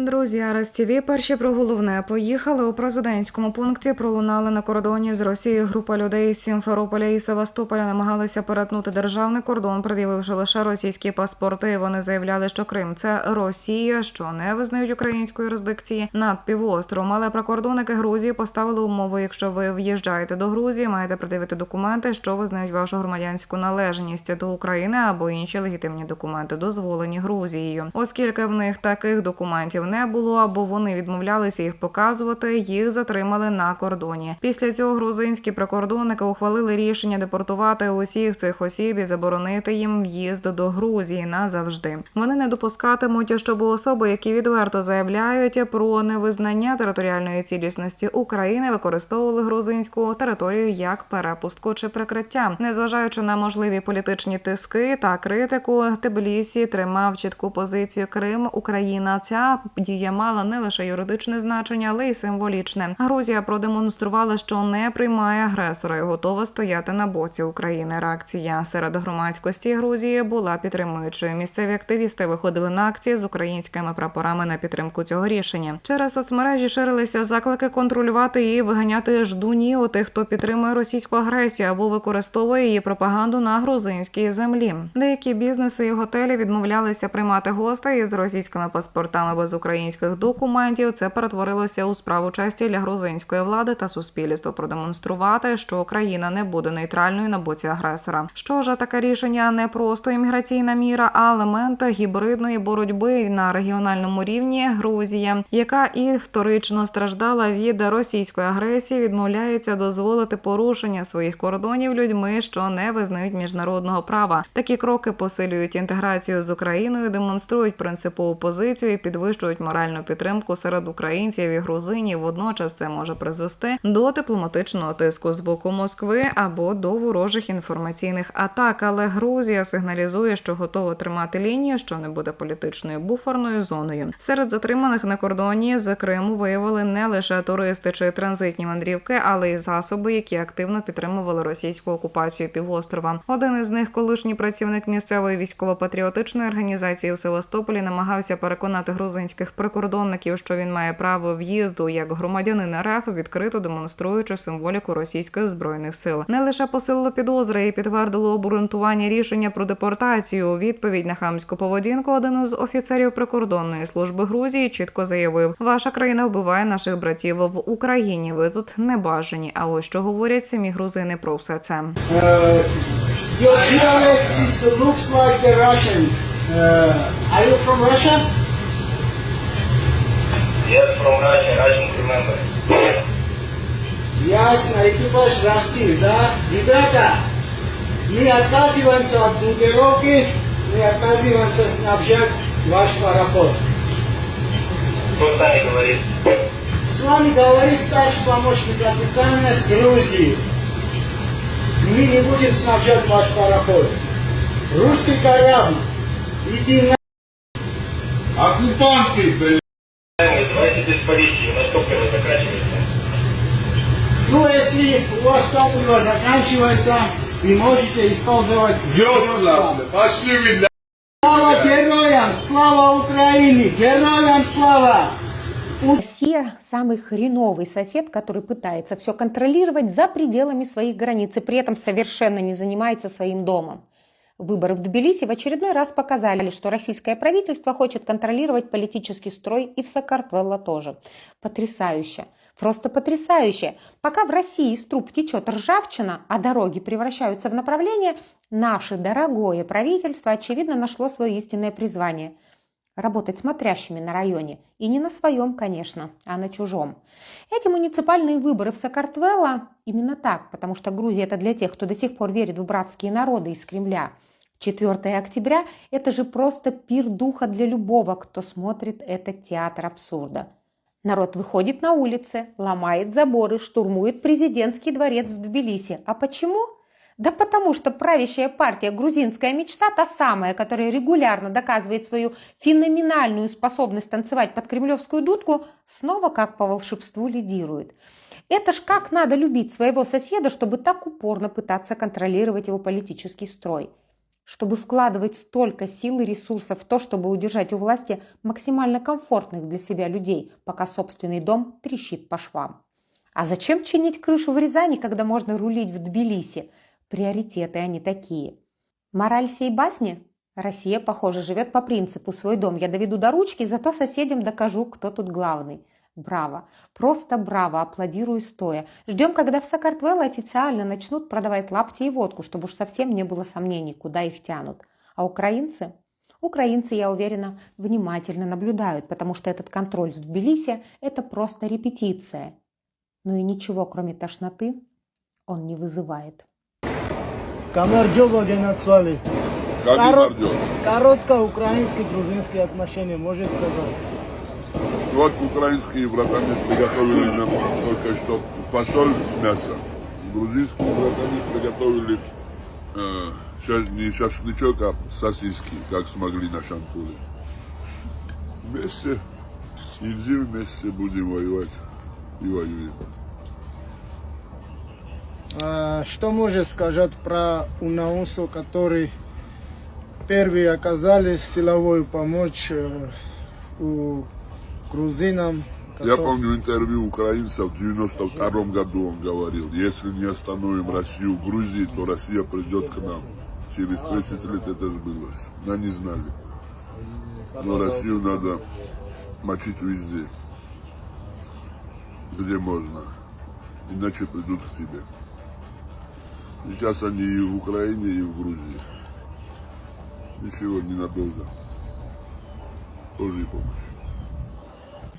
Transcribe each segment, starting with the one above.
Друзі, Арас ТІВІ перші про головне поїхали у президентському пункті. Пролунали на кордоні з Росією. Група людей з Сімферополя і Севастополя намагалися перетнути державний кордон, пред'явивши лише російські паспорти. Вони заявляли, що Крим це Росія, що не визнають української юрисдикції над півостровом. Але прикордонники Грузії поставили умови. Якщо ви в'їжджаєте до Грузії, маєте пред'явити документи, що визнають вашу громадянську належність до України або інші легітимні документи, дозволені Грузією, оскільки в них таких документів не було, або вони відмовлялися їх показувати. Їх затримали на кордоні. Після цього грузинські прикордонники ухвалили рішення депортувати усіх цих осіб і заборонити їм в'їзд до Грузії назавжди. Вони не допускатимуть, щоб особи, які відверто заявляють про невизнання територіальної цілісності України, використовували грузинську територію як перепустку чи прикриття, незважаючи на можливі політичні тиски та критику. Тбілісі тримав чітку позицію Крим Україна. Ця дія мала не лише юридичне значення, але й символічне. Грузія продемонструвала, що не приймає агресора і готова стояти на боці України. Реакція серед громадськості Грузії була підтримуючою. Місцеві активісти виходили на акції з українськими прапорами на підтримку цього рішення. Через соцмережі ширилися заклики контролювати і виганяти ждуні у тих, хто підтримує російську агресію або використовує її пропаганду на грузинській землі. Деякі бізнеси і готелі відмовлялися приймати гостей із російськими паспортами без українських документів. Це перетворилося у справу честі для грузинської влади та суспільства продемонструвати, що Україна не буде нейтральною на боці агресора. Що ж таке рішення не просто імміграційна міра, а елемент гібридної боротьби на регіональному рівні. Грузія, яка і вторично страждала від російської агресії, відмовляється дозволити порушення своїх кордонів людьми, що не визнають міжнародного права. Такі кроки посилюють інтеграцію з Україною, демонструють принципову позицію і підвищують моральну підтримку серед українців і грузинів. Водночас це може призвести до дипломатичного тиску з боку Москви або до ворожих інформаційних атак. Але Грузія сигналізує, що готова тримати лінію, що не буде політичною буферною зоною. Серед затриманих на кордоні з Криму виявили не лише туристи чи транзитні мандрівки, але й засоби, які активно підтримували російську окупацію півострова. Один із них, колишній працівник місцевої військово-патріотичної організації у Севастополі, намагався переконати грузинських прикордонників, що він має право в'їзду як громадянин РФ, відкрито демонструючи символіку російських збройних сил. Не лише посилило підозри і підтвердило обґрунтування рішення про депортацію. Відповідь на хамську поведінку один із офіцерів прикордонної служби Грузії чітко заявив: Ваша країна вбиває наших братів в Україні. Ви тут не бажані. А ось що говорять самі грузини про все це. Uh, your dialect it looks like the Russian. Uh, are you from Russia? Yes, from Russia, Russian remember. Ясно, экипаж России, да? Ребята, мы отказываемся от бункеровки, мы отказываемся снабжать ваш пароход. Кто с нами говорит? С вами говорит старший помощник капитана с Грузии. Мы не будем снабжать ваш пароход. Русский корабль, иди на... Оккупанты, блядь. Давайте без политики, насколько вы заканчивается? Ну, если у вас топливо заканчивается, вы можете использовать Весла. Пошли вы, блядь. Слава героям! Слава Украине! Героям слава! Россия – самый хреновый сосед, который пытается все контролировать за пределами своих границ и при этом совершенно не занимается своим домом. Выборы в Тбилиси в очередной раз показали, что российское правительство хочет контролировать политический строй и в Сакартвелло тоже. Потрясающе. Просто потрясающе. Пока в России из труб течет ржавчина, а дороги превращаются в направление, наше дорогое правительство, очевидно, нашло свое истинное призвание – работать смотрящими на районе. И не на своем, конечно, а на чужом. Эти муниципальные выборы в Сакартвелло именно так, потому что Грузия это для тех, кто до сих пор верит в братские народы из Кремля. 4 октября – это же просто пир духа для любого, кто смотрит этот театр абсурда. Народ выходит на улицы, ломает заборы, штурмует президентский дворец в Тбилиси. А почему? Да потому что правящая партия «Грузинская мечта» та самая, которая регулярно доказывает свою феноменальную способность танцевать под кремлевскую дудку, снова как по волшебству лидирует. Это ж как надо любить своего соседа, чтобы так упорно пытаться контролировать его политический строй. Чтобы вкладывать столько сил и ресурсов в то, чтобы удержать у власти максимально комфортных для себя людей, пока собственный дом трещит по швам. А зачем чинить крышу в Рязани, когда можно рулить в Тбилиси? Приоритеты они такие. Мораль сей басни? Россия, похоже, живет по принципу «свой дом я доведу до ручки, зато соседям докажу, кто тут главный». Браво! Просто браво! Аплодирую стоя. Ждем, когда в Сакартвелло официально начнут продавать лапти и водку, чтобы уж совсем не было сомнений, куда их тянут. А украинцы? Украинцы, я уверена, внимательно наблюдают, потому что этот контроль в Тбилиси – это просто репетиция. Ну и ничего, кроме тошноты, он не вызывает. Идет? Коротко украинско-грузинские отношения, может сказать. Вот украинские братаны приготовили нам только что фасоль с мясом. Грузинские братаны приготовили э, не шашлычок, а сосиски, как смогли на шампуре. Вместе, едим вместе, будем воевать и воюем. А, что может сказать про Унаусу, который первые оказались силовую помощь э, у грузинам? Я помню интервью украинца в 92 году он говорил, если не остановим Россию в Грузии, то Россия придет к нам. Через 30 лет это сбылось. Они знали. Но Россию надо мочить везде, где можно. Иначе придут к тебе. Сейчас они и в Украине, и в Грузии. Ничего, ненадолго. Божьей помощи.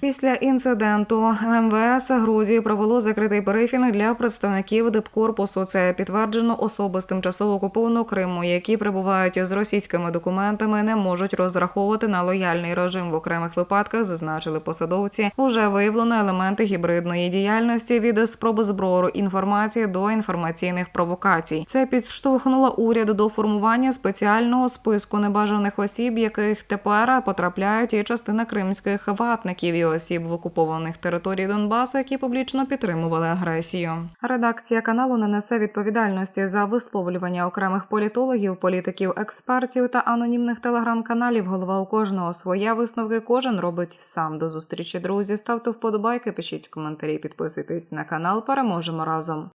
Після інциденту МВС Грузії провело закритий брифінг для представників дипкорпусу. Це підтверджено особи з тимчасово окупованого Криму, які прибувають з російськими документами, не можуть розраховувати на лояльний режим в окремих випадках. Зазначили посадовці. Уже виявлено елементи гібридної діяльності від спроби збору інформації до інформаційних провокацій. Це підштовхнуло уряд до формування спеціального списку небажаних осіб, яких тепер потрапляють і частина кримських ватників осіб в окупованих територій Донбасу, які публічно підтримували агресію. Редакція каналу не несе відповідальності за висловлювання окремих політологів, політиків, експертів та анонімних телеграм-каналів. Голова у кожного своя висновки. Кожен робить сам. До зустрічі, друзі. Ставте вподобайки, пишіть коментарі, підписуйтесь на канал. Переможемо разом.